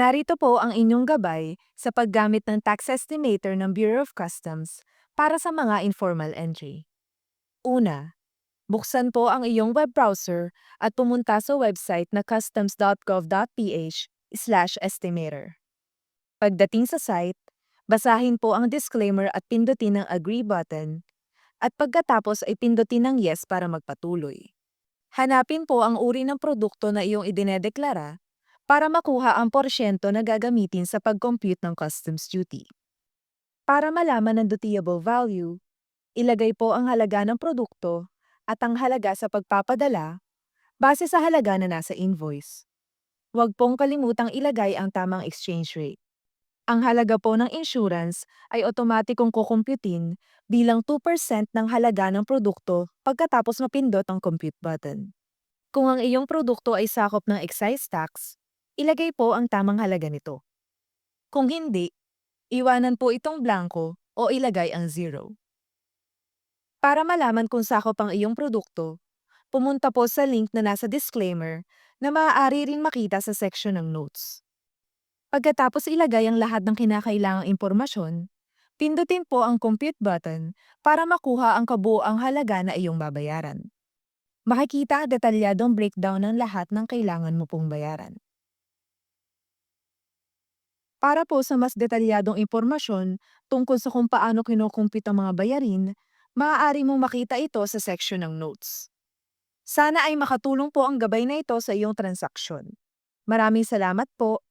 Narito po ang inyong gabay sa paggamit ng tax estimator ng Bureau of Customs para sa mga informal entry. Una, buksan po ang iyong web browser at pumunta sa website na customs.gov.ph slash estimator. Pagdating sa site, basahin po ang disclaimer at pindutin ang agree button at pagkatapos ay pindutin ang yes para magpatuloy. Hanapin po ang uri ng produkto na iyong idinedeklara para makuha ang porsyento na gagamitin sa pag-compute ng customs duty. Para malaman ang dutiable value, ilagay po ang halaga ng produkto at ang halaga sa pagpapadala base sa halaga na nasa invoice. Huwag pong kalimutang ilagay ang tamang exchange rate. Ang halaga po ng insurance ay otomatikong kukumputin bilang 2% ng halaga ng produkto pagkatapos mapindot ang compute button. Kung ang iyong produkto ay sakop ng excise tax, ilagay po ang tamang halaga nito. Kung hindi, iwanan po itong blanco o ilagay ang zero. Para malaman kung sakop ang iyong produkto, pumunta po sa link na nasa disclaimer na maaari ring makita sa section ng notes. Pagkatapos ilagay ang lahat ng kinakailangang impormasyon, pindutin po ang compute button para makuha ang kabuoang halaga na iyong babayaran. Makikita ang detalyadong breakdown ng lahat ng kailangan mo pong bayaran. Para po sa mas detalyadong impormasyon tungkol sa kung paano kinukumpit ang mga bayarin, maaari mong makita ito sa section ng notes. Sana ay makatulong po ang gabay na ito sa iyong transaksyon. Maraming salamat po